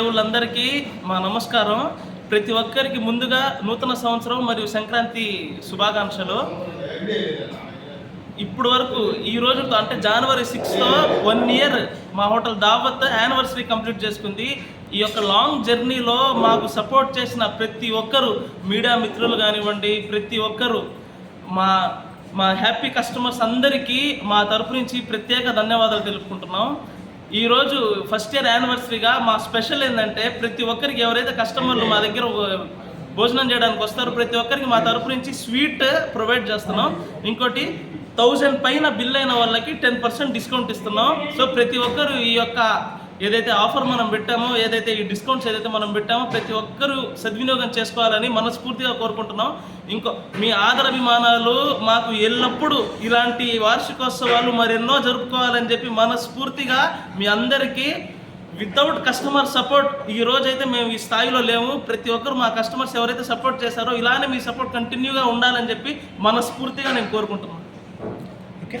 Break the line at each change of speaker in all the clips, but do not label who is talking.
దేవుళ్ళందరికీ మా నమస్కారం. ప్రతి ఒక్కరికి ముందుగా నూతన సంవత్సరం మరియు సంక్రాంతి శుభాకాంక్షలు. ఇప్పుడు వరకు ఈ రోజుతో అంటే జనవరి సిక్స్లో వన్ ఇయర్ మా హోటల్ దావత్ యానివర్సరీ కంప్లీట్ చేసుకుంది. ఈ యొక్క లాంగ్ జర్నీలో మాకు సపోర్ట్ చేసిన ప్రతి ఒక్కరు మీడియా మిత్రులు కానివ్వండి ప్రతి ఒక్కరు మా మా హ్యాపీ కస్టమర్స్ అందరికీ మా తరపు నుంచి ప్రత్యేక ధన్యవాదాలు తెలుపుకుంటున్నాం. ఈరోజు ఫస్ట్ ఇయర్ యానివర్సరీగా మా స్పెషల్ ఏంటంటే ప్రతి ఒక్కరికి ఎవరైతే కస్టమర్లు మా దగ్గర భోజనం చేయడానికి వస్తారో ప్రతి ఒక్కరికి మా తరపు నుంచి స్వీట్ ప్రొవైడ్ చేస్తున్నాం. ఇంకోటి థౌజండ్ పైన బిల్ అయిన వాళ్ళకి టెన్ పర్సెంట్ డిస్కౌంట్ ఇస్తున్నాం. సో ప్రతి ఒక్కరు ఈ యొక్క ఏదైతే ఆఫర్ మనం పెట్టామో ఏదైతే ఈ డిస్కౌంట్స్ ఏదైతే మనం పెట్టామో ప్రతి ఒక్కరూ సద్వినియోగం చేసుకోవాలని మనస్ఫూర్తిగా కోరుకుంటున్నాం. ఇంకో మీ ఆదరాభిమానాలు మాకు ఎల్లప్పుడూ ఇలాంటి వార్షికోత్సవాలు మరెన్నో జరుపుకోవాలని చెప్పి మనస్ఫూర్తిగా మీ అందరికీ వితౌట్ కస్టమర్ సపోర్ట్ ఈ రోజైతే మేము ఈ స్థాయిలో లేము. ప్రతి ఒక్కరు మా కస్టమర్స్ ఎవరైతే సపోర్ట్ చేశారో ఇలానే మీ సపోర్ట్ కంటిన్యూగా ఉండాలని చెప్పి మనస్ఫూర్తిగా నేను కోరుకుంటున్నాను.
ఓకే.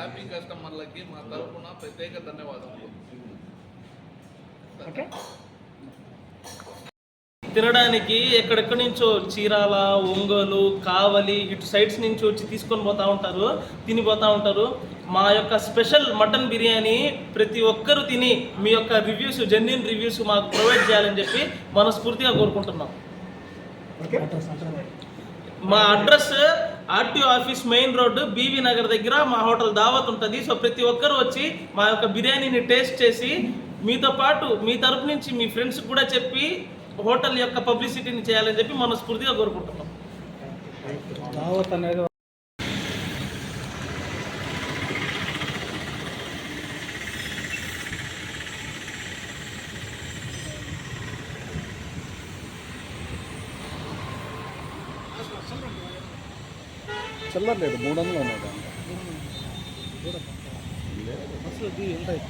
హ్యాపీ కస్టమర్లకి మా తరపున ప్రత్యేక ధన్యవాదాలు
ఓకే.
తినడానికి ఎక్కడెక్కడి నుంచో చీరాల ఒంగోలు కావలి ఇటు సైడ్స్ నుంచి వచ్చి తీసుకొని పోతా ఉంటారు తిని పోతా ఉంటారు. మా యొక్క స్పెషల్ మటన్ బిర్యానీ ప్రతి ఒక్కరూ తిని మీ యొక్క రివ్యూస్ జెన్యున్ రివ్యూస్ మాకు ప్రొవైడ్ చేయాలని చెప్పి మనస్ఫూర్తిగా కోరుకుంటున్నాం.
ఓకే.
మా address RTO office main road BV Nagar దగ్గర మా హోటల్ దావత్ ఉంటుంది. సో ప్రతి ఒక్కరు వచ్చి మా యొక్క బిర్యానీని టేస్ట్ చేసి మీతో పాటు మీ తరపు నుంచి మీ ఫ్రెండ్స్ కూడా చెప్పి హోటల్ యొక్క పబ్లిసిటీని చేయాలని చెప్పి మనస్ఫూర్తిగా కోరుకుంటున్నాం.
దావత్ అనేది
చిల్లర లేదు మూడు వందలు ఉన్నాయి దాంట్లో.
ఉంటాయి
ఏం ఉంటాయి